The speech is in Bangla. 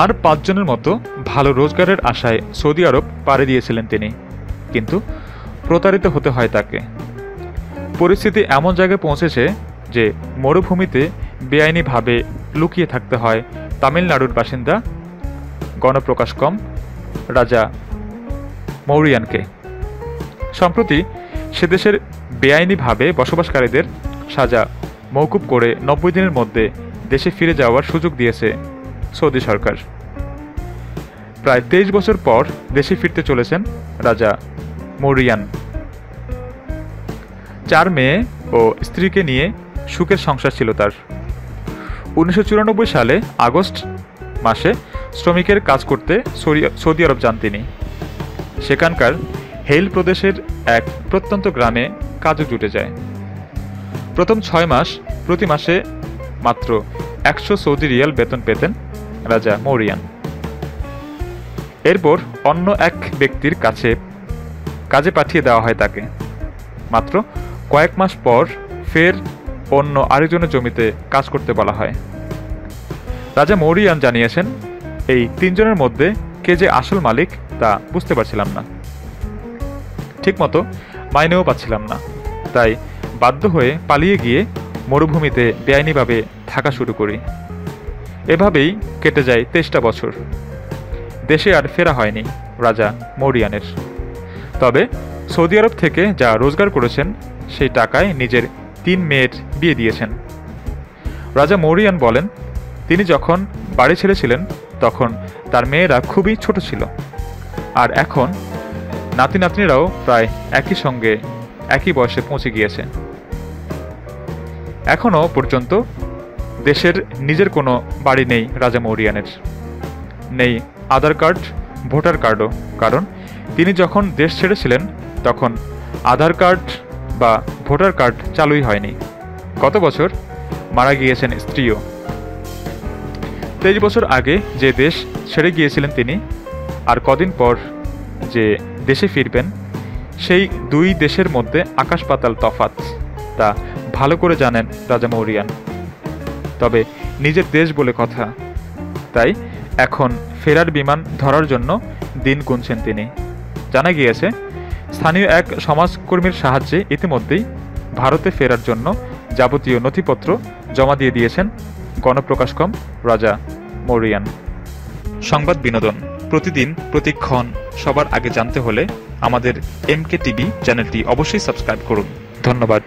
আর পাঁচজনের মতো ভালো রোজগারের আশায় সৌদি আরব পাড়ি দিয়েছিলেন তিনি। কিন্তু প্রতারিত হতে হয় তাকে। পরিস্থিতি এমন জায়গায় পৌঁছেছে যে মরুভূমিতে বেআইনিভাবে লুকিয়ে থাকতে হয় তামিলনাড়ুর বাসিন্দা গণপ্রকাশ কম, রাজা মৌরিয়ানকে। সম্প্রতি সেদেশের বেআইনিভাবে বসবাসকারীদের সাজা মৌকুব করে নব্বই দিনের মধ্যে দেশে ফিরে যাওয়ার সুযোগ দিয়েছে সৌদি সরকার। প্রায় তেইশ বছর পর দেশে ফিরতে চলেছেন রাজা মৌরিয়ান। চার মেয়ে ও স্ত্রীকে নিয়ে সুখের সংসার ছিল তার। উনিশশো চুরানব্বই সালে আগস্ট মাসে শ্রমিকের কাজ করতে সৌদি আরব যান তিনি। সেখানকার হেইল প্রদেশের এক প্রত্যন্ত গ্রামে কাজও জুটে যায়। প্রথম ছয় মাস প্রতি মাসে মাত্র একশো সৌদি রিয়াল বেতন পেতেন রাজা মৌরিয়ান। এরপর অন্য এক ব্যক্তির কাছে কাজে পাঠিয়ে দেওয়া হয় তাকে। মাত্র কয়েক মাস পর ফের অন্য আরেকজনের জমিতে কাজ করতে বলা হয়। রাজা মৌরিয়ান জানিয়েছেন, এই তিনজনের মধ্যে কে যে আসল মালিক তা বুঝতে পারছিলাম না। ঠিকমতো মাইনেও পাচ্ছিলাম না। তাই বাধ্য হয়ে পালিয়ে গিয়ে মরুভূমিতে বেআইনিভাবে থাকা শুরু করি। এভাবেই কেটে যায় তেইশটা বছর। দেশে আর ফেরা হয়নি রাজা মৌরিয়ানের। তবে সৌদি আরব থেকে যা রোজগার করেছেন, সেই টাকায় নিজের তিন মেয়ের বিয়ে দিয়েছেন। রাজা মৌরিয়ান বলেন, তিনি যখন বাড়ি ছেড়েছিলেন, তখন তার মেয়েরা খুবই ছোট ছিল। আর এখন নাতি নাতনিরাও প্রায় একই সঙ্গে একই বয়সে পৌঁছে গিয়েছে। এখনও পর্যন্ত দেশের নিজের কোনো বাড়ি নেই রাজা মৌরিয়ানের। নেই আধার কার্ড, ভোটার কার্ডও। কারণ তিনি যখন দেশ ছেড়েছিলেন, তখন আধার কার্ড বা ভোটার কার্ড চালুই হয়নি। গত বছর? মারা গিয়েছেন স্ত্রীও। তেইশ বছর আগে যে দেশ ছেড়ে গিয়েছিলেন তিনি, আর কদিন পর যে দেশে ফিরবেন, সেই দুই দেশের মধ্যে আকাশ পাতাল তফাত তা ভালো করে জানেন রাজা মৌরিয়ান। তবে নিজের দেশ বলে কথা। তাই এখন ফেরার বিমান ধরার জন্য দিন গুনছেন তিনি। জানা গিয়েছে, স্থানীয় এক সমাজকর্মীর সাহায্যে ইতিমধ্যেই ভারতে ফেরার জন্য যাবতীয় নথিপত্র জমা দিয়ে দিয়েছেন গণপ্রকাশকম রাজা মৌরিয়ান। সংবাদ বিনোদন, প্রতিদিন প্রতিক্ষণ, সবার আগে জানতে হলে আমাদের এমকে টিভি চ্যানেলটি অবশ্যই সাবস্ক্রাইব করুন। ধন্যবাদ।